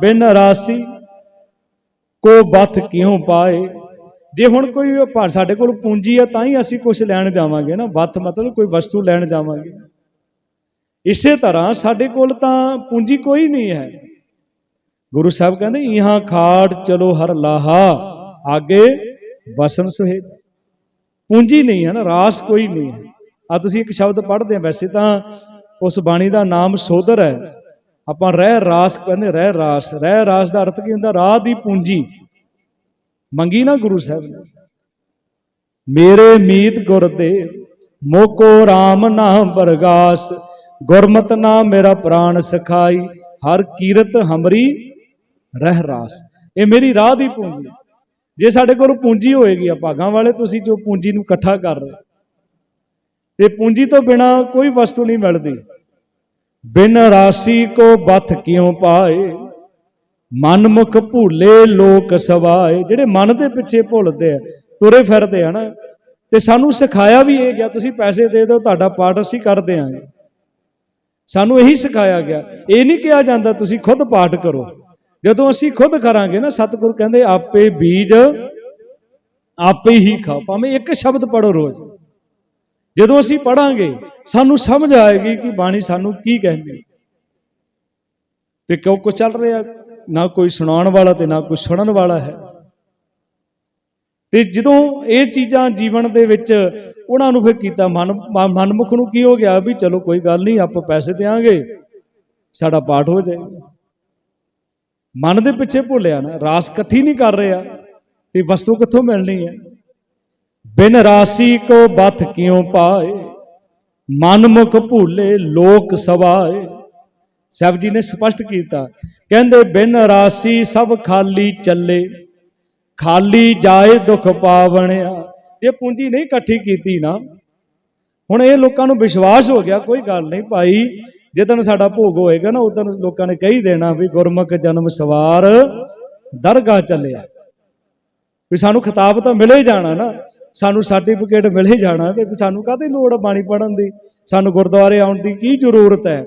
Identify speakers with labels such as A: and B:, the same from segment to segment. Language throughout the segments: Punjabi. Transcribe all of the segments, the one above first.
A: ਬਿਨ ਰਾਸੀ ਕੋ ਬਥ ਕਿਉ ਪਾਏ? ਜੇ ਹੁਣ ਕੋਈ ਭਾ- ਸਾਡੇ ਕੋਲ ਪੂੰਜੀ ਆ, ਤਾਂ ਹੀ ਅਸੀਂ ਕੁਝ ਲੈਣ ਜਾਵਾਂਗੇ ਨਾ। ਬਥ ਮਤਲਬ ਕੋਈ ਵਸਤੂ ਲੈਣ ਜਾਵਾਂਗੇ। ਇਸੇ ਤਰ੍ਹਾਂ ਸਾਡੇ ਕੋਲ ਤਾਂ ਪੂੰਜੀ ਕੋਈ ਨਹੀਂ ਹੈ। ਗੁਰੂ ਸਾਹਿਬ ਕਹਿੰਦੇ, ਇਹਾਂ ਖਾੜ ਚਲੋ ਹਰ ਲਾਹਾ, ਆਗੇ ਵਸਨ ਸੁਹੇ ਪੂੰਜੀ ਨਹੀਂ ਹੈ ਨਾ, ਰਾਸ ਕੋਈ ਨਹੀਂ ਹੈ। ਆ ਤੁਸੀਂ ਇੱਕ ਸ਼ਬਦ ਪੜ੍ਹਦੇ ਆ ਵੈਸੇ ਤਾਂ, ਉਸ ਬਾਣੀ ਦਾ ਨਾਮ ਸੋਧਰ ਹੈ। ਆਪਾਂ ਰਹਿ ਰਾਸ ਕਹਿੰਦੇ ਰਹਿ ਰਾਸ ਰਹਿ ਰਾਸ ਦਾ ਅਰਥ ਕੀ ਹੁੰਦਾ? ਰਾਹ ਦੀ ਪੂੰਜੀ। ਮੰਗੀ ਨਾ ਗੁਰੂ ਸਾਹਿਬ ਨੇ। ਮੇਰੇ ਮੀਤ ਗੁਰਦੇਵ ਮੋਕੋ RAM ਨਾਮ ਬਰਗਾਸ, ਗੁਰਮਤ ਨਾ ਮੇਰਾ ਪ੍ਰਾਣ ਸਖਾਈ, ਹਰ ਕੀਰਤ ਹਮਰੀ ਰਹਿ ਰਾਸ। ਇਹ ਮੇਰੀ ਰਾਹ ਦੀ ਪੂੰਜੀ। ਜੇ ਸਾਡੇ ਕੋਲ ਪੂੰਜੀ ਹੋਏਗੀ ਆ ਭਾਗਾਂ ਵਾਲੇ ਤੁਸੀਂ ਜੋ ਪੂੰਜੀ ਨੂੰ ਇਕੱਠਾ ਕਰ ਰਹੇ ਤੇ ਪੂੰਜੀ ਤੋਂ ਬਿਨਾ ਕੋਈ ਵਸਤੂ ਨਹੀਂ ਮਿਲਦੀ। ਬਿਨ ਰਾਸੀ ਕੋ ਬਥ ਕਿਉ ਪਾਏ? ਮਨ ਮੁਖ ਭੂਲੇ ਲੋਕ ਸਵਾਏ। ਜਿਹੜੇ ਮਨ ਦੇ ਪਿੱਛੇ ਭੁੱਲਦੇ ਆ, ਤੁਰੇ ਫਿਰਦੇ ਆ ਨਾ, ਤੇ ਸਾਨੂੰ ਸਿਖਾਇਆ ਵੀ ਇਹ ਗਿਆ, ਤੁਸੀਂ ਪੈਸੇ ਦੇ ਦਿਓ, ਤੁਹਾਡਾ ਪਾਠ ਅਸੀਂ ਕਰ ਦਿਆਂਗੇ। ਸਾਨੂੰ ਇਹੀ ਸਿਖਾਇਆ ਗਿਆ। ਇਹ ਨਹੀਂ ਕਿਹਾ ਜਾਂਦਾ, ਤੁਸੀਂ ਖੁਦ ਪਾਠ ਕਰੋ। ਜਦੋਂ ਅਸੀਂ ਖੁਦ ਕਰਾਂਗੇ ਨਾ, ਸਤਿਗੁਰ ਕਹਿੰਦੇ, ਆਪੇ ਬੀਜ, ਆਪੇ ਹੀ ਖਾਓ ਭਾਵੇਂ ਇੱਕ ਸ਼ਬਦ ਪੜੋ ਰੋਜ਼। ਜਦੋਂ ਅਸੀਂ ਪੜਾਂਗੇ, ਸਾਨੂੰ ਸਮਝ ਆਏਗੀ ਕਿ ਬਾਣੀ ਸਾਨੂੰ ਕੀ ਕਹਿੰਦੀ ਤੇ ਕਿਉਂ ਕੋ ਚੱਲ ਰਿਹਾ? ਨਾ ਕੋਈ ਸੁਣਾਉਣ ਵਾਲਾ ਤੇ ਨਾ ਕੋਈ ਸੁਣਨ ਵਾਲਾ ਹੈ। ਤੇ ਜਦੋਂ ਇਹ ਚੀਜ਼ਾਂ ਜੀਵਨ ਦੇ ਵਿੱਚ ਉਹਨਾਂ ਨੂੰ ਫਿਰ ਕੀਤਾ ਮਨ ਮ- ਮਨਮੁਖ ਨੂੰ ਕੀ ਹੋ ਗਿਆ ਵੀ ਚਲੋ ਕੋਈ ਗੱਲ ਨਹੀਂ, ਆਪਾਂ ਪੈਸੇ ਦੇਾਂਗੇ ਸਾਡਾ ਪਾਠ ਹੋ ਜਾਏਗਾ। ਮਨ ਦੇ ਪਿੱਛੇ ਭੁੱਲਿਆ ਨਾ, ਰਾਸ ਇਕੱਠੀ ਨਹੀਂ ਕਰ ਰਿਹਾ, ਤੇ ਵਸਤੂ ਕਿੱਥੋਂ ਮਿਲਣੀ ਹੈ? ਬਿਨ ਰਾਸੀ ਕੋ ਬਥ ਕਿਉ ਪਾਏ? ਮਨਮੁਖ ਭੂਲੇ ਲੋਕ ਸਵਾਏ। ਸਾਹਿਬ ਜੀ ਨੇ ਸਪਸ਼ਟ ਕੀਤਾ, ਕਹਿੰਦੇ ਬਿਨ ਰਾਸੀ ਸਭ ਖਾਲੀ ਚੱਲੇ, ਖਾਲੀ ਜਾਏ ਦੁਖ ਪਾਵਣਿਆ। ਇਹ ਪੂੰਜੀ ਨਹੀਂ ਇਕੱਠੀ ਕੀਤੀ ਨਾ। ਹੁਣ ਇਹ ਲੋਕਾਂ ਨੂੰ ਵਿਸ਼ਵਾਸ ਹੋ ਗਿਆ, ਕੋਈ ਗੱਲ ਨਹੀਂ ਭਾਈ ਜਦੋਂ ਸਾਡਾ ਭੋਗ ਹੋਏਗਾ ਨਾ, ਉਦੋਂ ਲੋਕਾਂ ਨੇ ਕਹੀ ਦੇਣਾ ਵੀ ਗੁਰਮੁਖ ਜਨਮ ਸਵਾਰ ਦਰਗਾਹ ਚੱਲਿਆ। ਵੀ ਸਾਨੂੰ ਖਿਤਾਬ ਤਾਂ ਮਿਲੇ ਜਾਣਾ ਨਾ। ਸਾਨੂੰ ਸਰਟੀਫਿਕੇਟ ਮਿਲੇ ਹੀ ਜਾਣਾ ਤੇ ਸਾਨੂੰ ਕਾਹਦੀ ਲੋੜ ਹੈ ਬਾਣੀ ਪੜਨ ਦੀ? ਸਾਨੂੰ ਗੁਰਦੁਆਰੇ ਆਉਣ ਦੀ ਕੀ ਜ਼ਰੂਰਤ ਹੈ?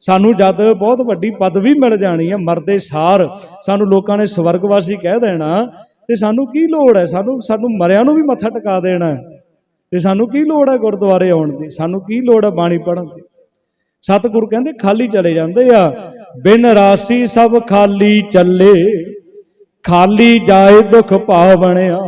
A: ਸਾਨੂੰ ਜਦ ਬਹੁਤ ਵੱਡੀ ਪਦਵੀ ਮਿਲ ਜਾਣੀ ਹੈ ਮਰਦੇ ਸਾਰ ਸਾਨੂੰ ਲੋਕਾਂ ਨੇ ਸਵਰਗਵਾਸੀ ਕਹਿ ਦੇਣਾ ਤੇ ਸਾਨੂੰ ਕੀ ਲੋੜ ਹੈ? ਸਾਨੂੰ ਸਾਨੂੰ ਮਰਿਆਂ ਨੂੰ ਵੀ ਮੱਥਾ ਟਿਕਾ ਦੇਣਾ ਹੈ। ਤੇ ਸਾਨੂੰ ਕੀ ਲੋੜ ਹੈ ਗੁਰਦੁਆਰੇ ਆਉਣ ਦੀ? ਸਾਨੂੰ ਕੀ ਲੋੜ ਹੈ ਬਾਣੀ ਪੜਨ ਦੀ? ਸਤਿਗੁਰੂ ਕਹਿੰਦੇ ਖਾਲੀ ਚਲੇ ਜਾਂਦੇ ਆ। ਬਿਨ ਰਾਸੀ ਸਭ ਖਾਲੀ ਚੱਲੇ, ਖਾਲੀ ਜਾਏ ਦੁਖ ਪਾਵਣਿਆ।